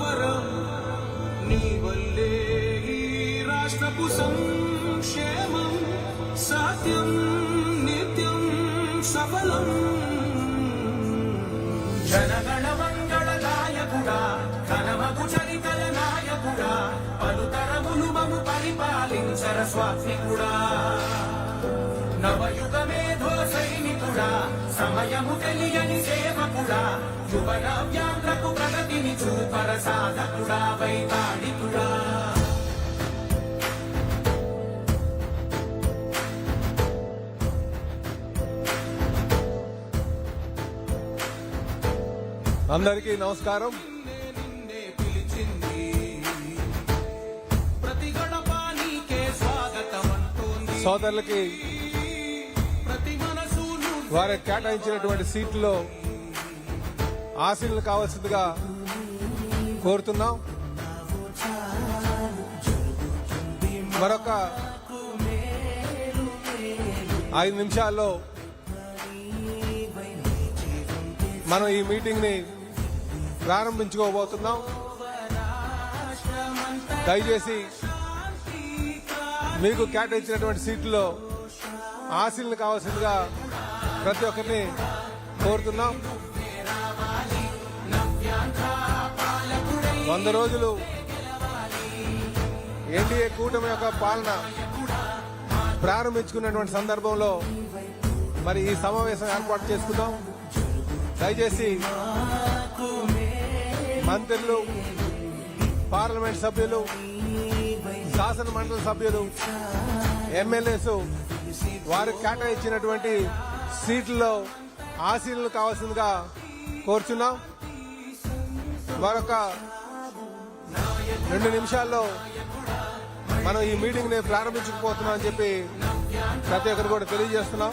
వరం నీ వల్లే ఈ రాష్ట్రపు సంక్షేమం సత్యం నిత్యం సఫలం. జనగణ మంగళ నాయకుడా ఘనమగు చరితల నాయకుడా పలుతరములు మము పరిపాలించర స్వాత్మికుడా. నవయుగ సైనికుడా సమయము తెలియని సేవకుడా యువ నవ్యాంధ్రకు ప్రగతిని చూపర సాధకుడా వైతాళికుడా అందరికీ నమస్కారం. నిన్నే పిలిచింది ప్రతి గడప నీకే స్వాగతం అంటోంది సోదరులకి వారికి కేటాయించినటువంటి సీట్లో ఆశీనులు కావాల్సిందిగా కోరుతున్నాం. మరొక ఐదు నిమిషాల్లో మనం ఈ మీటింగ్ని ప్రారంభించుకోబోతున్నాం. దయచేసి మీకు కేటాయించినటువంటి సీట్లో ఆశీలను కావాల్సిందిగా ప్రతి ఒక్కరిని కోరుతున్నాం. వంద రోజులు ఎన్డీఏ కూటమి యొక్క పాలన ప్రారంభించుకున్నటువంటి సందర్భంలో మరి ఈ సమావేశం ఏర్పాటు చేసుకుందాం. దయచేసి మంత్రులు పార్లమెంట్ సభ్యులు శాసన మండలి సభ్యులు ఎమ్మెల్యేస్ వారికి కేటాయించినటువంటి సీట్లలో ఆశీనులు కావాల్సిందిగా కోరుచున్నాం. మరొక రెండు నిమిషాల్లో మనం ఈ మీటింగ్ని ప్రారంభించకపోతున్నాం అని చెప్పి ప్రతి ఒక్కరు కూడా తెలియజేస్తున్నాం.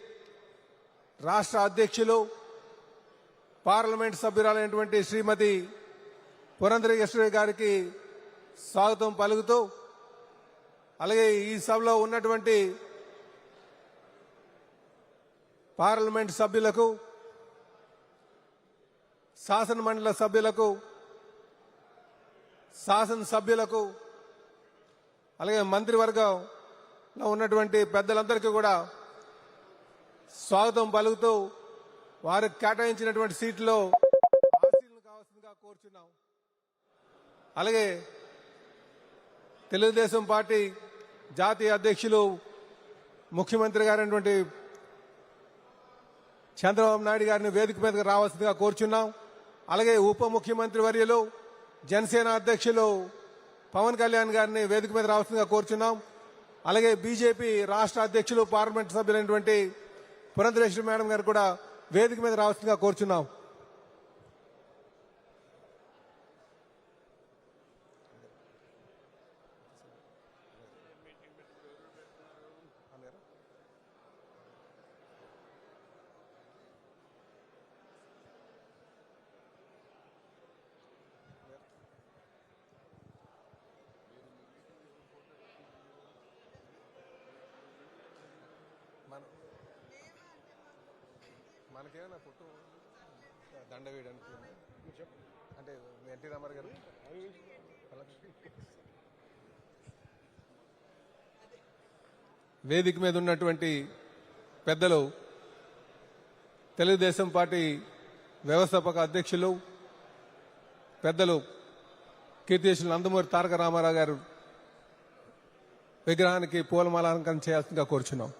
రాష్ట్ర అధ్యక్షులు పార్లమెంట్ సభ్యురాలైనటువంటి శ్రీమతి పురంధరేశ్వరి గారికి స్వాగతం పలుకుతూ అలాగే ఈ సభలో ఉన్నటువంటి పార్లమెంట్ సభ్యులకు శాసనమండలి సభ్యులకు శాసన సభ్యులకు అలాగే మంత్రివర్గంలో ఉన్నటువంటి పెద్దలందరికీ కూడా స్వాగతం పలుకుతూ వారికి కేటాయించినటువంటి సీట్లో ఆశీలను కావాల్సిందిగా కోరుచున్నాం. అలాగే తెలుగుదేశం పార్టీ జాతీయ అధ్యక్షులు ముఖ్యమంత్రి గారైనటువంటి చంద్రబాబు నాయుడు గారిని వేదిక మీదకి రావాల్సిందిగా కోరుచున్నాం. అలాగే ఉప ముఖ్యమంత్రి వర్యులు జనసేన అధ్యక్షులు పవన్ కళ్యాణ్ గారిని వేదిక మీద రావాల్సిందిగా కోరుచున్నాం. అలాగే బీజేపీ రాష్ట్ర అధ్యక్షులు పార్లమెంట్ సభ్యులైనటువంటి పురంధరేశ్వరి మేడం గారు కూడా వేదిక మీద రావాల్సిందిగా కోరుచున్నాం. మనకేమైనా ఫోటో దండ వేయడానికి అంటే ఎన్టీ రామారావు గారు? వేదిక మీద ఉన్నటువంటి పెద్దలు తెలుగుదేశం పార్టీ వ్యవస్థాపక అధ్యక్షులు పెద్దలు కీర్తిశులు నందమూరి తారక రామారావు గారు విగ్రహానికి పూలమాలంకరణ చేయాల్సిందిగా కోరుచున్నాం.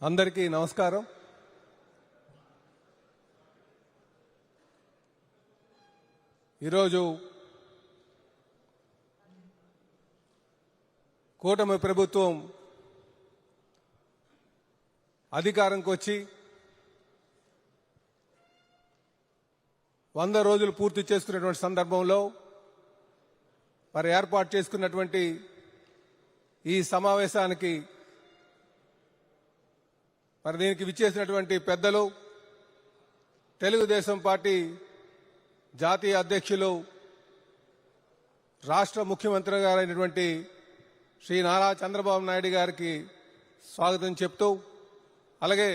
అందరికీ నమస్కారం. ఈరోజు కూటమి ప్రభుత్వం అధికారంకి వచ్చి వంద రోజులు పూర్తి చేసుకున్నటువంటి సందర్భంలో మరి ఏర్పాటు చేసుకున్నటువంటి ఈ సమావేశానికి మరి దీనికి విచ్చేసినటువంటి పెద్దలు తెలుగుదేశం పార్టీ జాతీయ అధ్యక్షులు రాష్ట్ర ముఖ్యమంత్రి గారైనటువంటి శ్రీ నారా చంద్రబాబు నాయుడు గారికి స్వాగతం చెప్తూ అలాగే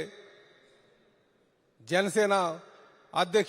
జనసేన అధ్యక్ష